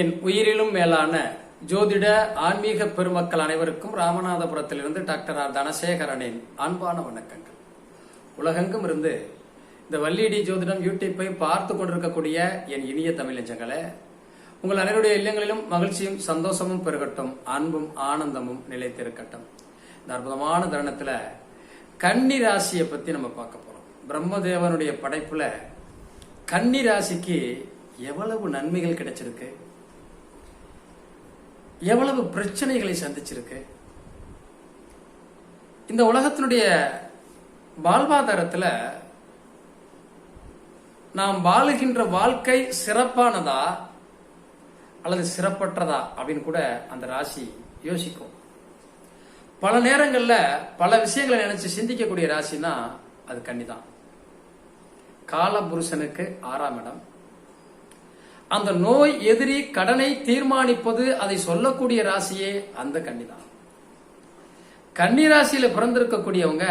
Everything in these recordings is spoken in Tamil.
என் உயிரிலும் மேலான ஜோதிட ஆன்மீக பெருமக்கள் அனைவருக்கும் ராமநாதபுரத்திலிருந்து டாக்டர் ஆர் தனசேகரனின் அன்பான வணக்கங்கள். உலகெங்கும் இருந்து இந்த வள்ளிடி ஜோதிடம் யூடியூப்பை பார்த்து கொண்டிருக்கக்கூடிய என் இனிய தமிழஞ்சங்களே உங்கள் அனைவருடைய இல்லங்களிலும் மகிழ்ச்சியும் சந்தோஷமும் பெருகட்டும் அன்பும் ஆனந்தமும் நிலைத்திருக்கட்டும். இந்த அற்புதமான தருணத்துல கன்னி ராசியை பத்தி நம்ம பார்க்க போறோம். பிரம்மதேவனுடைய படைப்புல கன்னி ராசிக்கு எவ்வளவு நன்மைகள் கிடைச்சிருக்கு? எவ்வளவு பிரச்சனைகளை சந்திச்சிருக்கு? இந்த உலகத்தினுடைய வாழ்வாதாரத்தில் நாம் வாழுகின்ற வாழ்க்கை சிறப்பானதா அல்லது சிறப்பற்றதா அப்படின்னு கூட அந்த ராசி யோசிக்கும். பல நேரங்களில் பல விஷயங்களை நினைச்சு சிந்திக்கக்கூடிய ராசினா அது கன்னிதான். கால புருஷனுக்கு ஆறாம் இடம். அந்த நோய் எதிரி கடனை தீர்மானிப்பது அதை சொல்லக்கூடிய ராசியே அந்த கன்னிதான் கன்னி ராசியில பிறந்திருக்கக்கூடியவங்க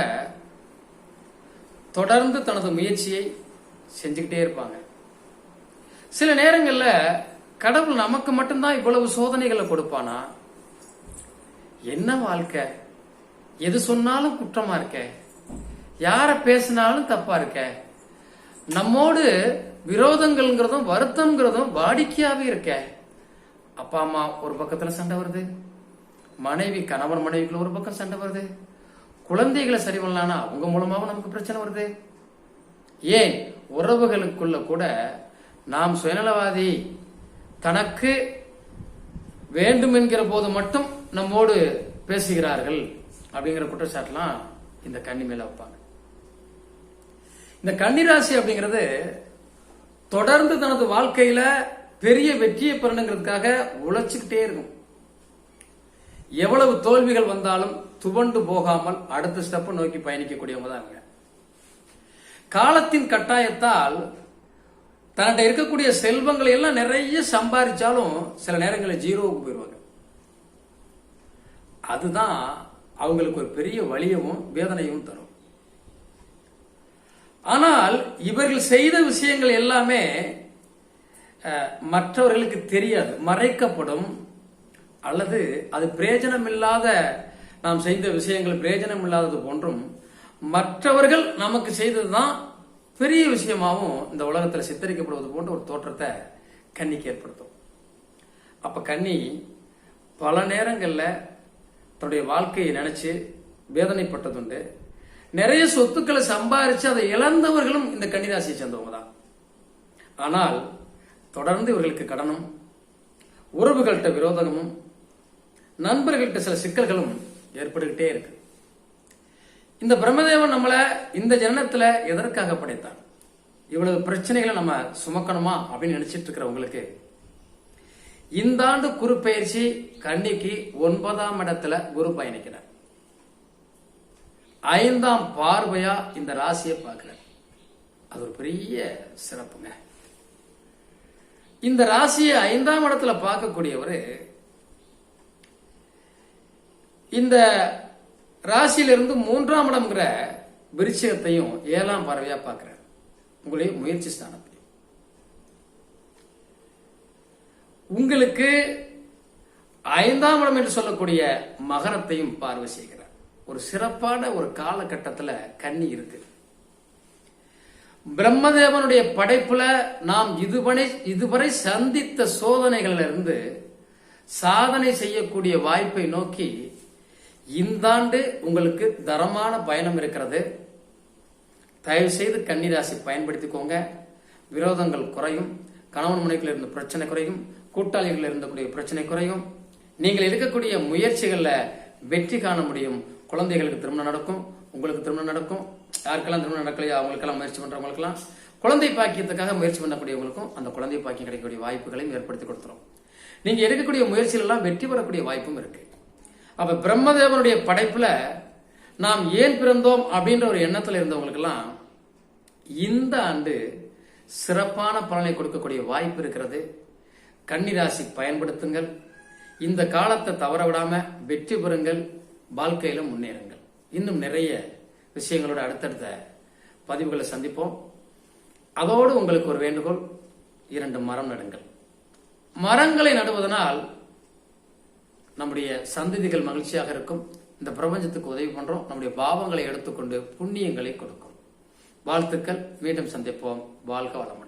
தொடர்ந்து தனது முயற்சியை செஞ்சுக்கிட்டே இருப்பாங்க. சில நேரங்களில் கடவுள் நமக்கு மட்டும்தான் இவ்வளவு சோதனைகளை கொடுப்பானா? என்ன வாழ்க்கை? எது சொன்னாலும் குற்றமா இருக்க? யார பேசினாலும் தப்பா இருக்க? நம்மோடு விரோதங்கள்ங்கிறதும் வருத்தம்ங்கிறதும் வாடிக்கையாகவே இருக்க. அப்பா அம்மா ஒரு பக்கத்துல சண்டை வருது. மனைவி கணவன் மனைவிக்குள்ள ஒரு பக்கம் சண்டை வருது. குழந்தைகளை சரி பண்ணலான்னா அவங்க மூலமாகவும் நமக்கு பிரச்சனை வருது. ஏன்? உறவுகளுக்குள்ள கூட நாம் சுயநலவாதி தனக்கு வேண்டும் என்கிற போது மட்டும் நம்மோடு பேசுகிறார்கள். அப்படிங்கிற குற்றச்சாட்டுலாம் இந்த கண்ணி மேல வைப்பாங்க. இந்த கன்னிராசி அப்படிங்கிறது தொடர்ந்து தனது வாழ்க்கையில பெரிய வெற்றியை பெறணுங்கிறதுக்காக உழைச்சுக்கிட்டே இருக்கும். எவ்வளவு தோல்விகள் வந்தாலும் துவண்டு போகாமல் அடுத்த ஸ்டெப்பை நோக்கி பயணிக்கக்கூடியவங்க தான் காலத்தின் கட்டாயத்தால் தன்கிட்ட இருக்கக்கூடிய செல்வங்களை எல்லாம் நிறைய சம்பாதிச்சாலும் சில நேரங்களில் ஜீரோவுக்கு போயிடுவாங்க. அதுதான் அவங்களுக்கு ஒரு பெரிய வழியவும் வேதனையும் தரும். ஆனால் இவர்கள் செய்த விஷயங்கள் எல்லாமே மற்றவர்களுக்கு தெரியாது மறைக்கப்படும் அல்லது அது பிரயோஜனம் இல்லாத நாம் செய்த விஷயங்கள் பிரயோஜனம் இல்லாதது போன்றும் மற்றவர்கள் நமக்கு செய்ததுதான் பெரிய விஷயமாவும் இந்த உலகத்தில் சித்தரிக்கப்படுவது போன்ற ஒரு தோற்றத்தை கன்னிக்கு ஏற்படுத்தும். அப்ப கன்னி பல நேரங்களில் தன்னுடைய வாழ்க்கையை நினைச்சு வேதனைப்பட்டதுண்டு. நிறைய சொத்துக்களை சம்பாரிச்சு அதை இழந்தவர்களும் இந்த கன்னிராசியை சேர்ந்தவங்க தான். ஆனால் தொடர்ந்து இவர்களுக்கு கடனும் உறவுகள்கிட்ட விரோதமும் நண்பர்கள்ட்ட சில சிக்கல்களும் ஏற்பட்டுக்கிட்டே இருக்கு. இந்த பிரம்மதேவன் நம்மளை இந்த ஜனனத்துல எதற்காக படைத்தான்? இவ்வளவு பிரச்சனைகளை நம்ம சுமக்கணுமா அப்படின்னு நினைச்சிட்டு இருக்கிறவங்களுக்கு இந்த ஆண்டு குரு பயிற்சி கன்னிக்கு ஒன்பதாம் இடத்துல குரு பயணிக்கிறார். ஐந்தாம் பார்வையா இந்த ராசியை பார்க்கிறார். அது ஒரு பெரிய சிறப்புங்க. இந்த ராசியை ஐந்தாம் இடத்துல பார்க்கக்கூடியவர் இந்த ராசியிலிருந்து மூன்றாம் இடம்ங்கிற விருச்சிகத்தையும் ஏழாம் பார்வையா பார்க்கிறார். உங்களுடைய முயற்சி ஸ்தானத்தை உங்களுக்கு ஐந்தாம் இடம் என்று சொல்லக்கூடிய மகரத்தையும் பார்வை செய்கிறார். ஒரு சிறப்பான ஒரு காலகட்டத்தில் கன்னி இருக்கு. பிரம்மதேவனுடைய படைப்புல நாம் இதுவரை இதுவரை சந்தித்த சோதனைகள்ல இருந்து சாதனை செய்யக்கூடிய வாய்ப்பை நோக்கி இந்த ஆண்டு உங்களுக்கு தரமான பயணம் இருக்கிறது. தயவு செய்து கன்னிராசி பயன்படுத்திக்கோங்க. விரோதங்கள் குறையும் கணவன் மனைவிகள் இருந்த பிரச்சனை குறையும் கூட்டாளிகள் இருந்தக்கூடிய பிரச்சனை குறையும். நீங்கள் எடுக்கக்கூடிய முயற்சிகளில் வெற்றி காண முடியும். குழந்தைகளுக்கு திருமணம் நடக்கும் உங்களுக்கு திருமணம் நடக்கும் யாருக்கெல்லாம் திருமணம் நடக்கலையோ அவங்களுக்கெல்லாம் முயற்சி பண்றவங்களுக்கெல்லாம் குழந்தை பாக்கியத்துக்காக முயற்சி பண்ணக்கூடியவங்களுக்கும் அந்த குழந்தை பாக்கியம் கிடைக்கக்கூடிய வாய்ப்புகளையும் ஏற்படுத்தி கொடுத்துரும். நீங்க எடுக்கக்கூடிய முயற்சிகள் எல்லாம் வெற்றி பெறக்கூடிய வாய்ப்பும் இருக்கு. அப்ப பிரம்மதேவனுடைய படைப்புல நாம் ஏன் பிறந்தோம் அப்படின்ற ஒரு எண்ணத்துல இருந்தவங்களுக்கெல்லாம் இந்த ஆண்டு சிறப்பான பலனை கொடுக்கக்கூடிய வாய்ப்பு இருக்கிறது. கன்னிராசி பயன்படுத்துங்கள். இந்த காலத்தை தவற விடாம வெற்றி பெறுங்கள். வாழ்க்கையில முன்னேறுங்கள். இன்னும் நிறைய விஷயங்களோட அடுத்தடுத்த பதிவுகளை சந்திப்போம். அதோடு உங்களுக்கு ஒரு வேண்டுகோள் இரண்டு மரம் நடுங்கள். மரங்களை நடுவதனால் நம்முடைய சந்ததிகள் மகிழ்ச்சியாக இருக்கும். இந்த பிரபஞ்சத்துக்கு உதவி பண்றோம். நம்முடைய பாவங்களை எடுத்துக்கொண்டு புண்ணியங்களை கொடுக்கும். வாழ்த்துக்கள். மீண்டும் சந்திப்போம். வாழ்க வளம்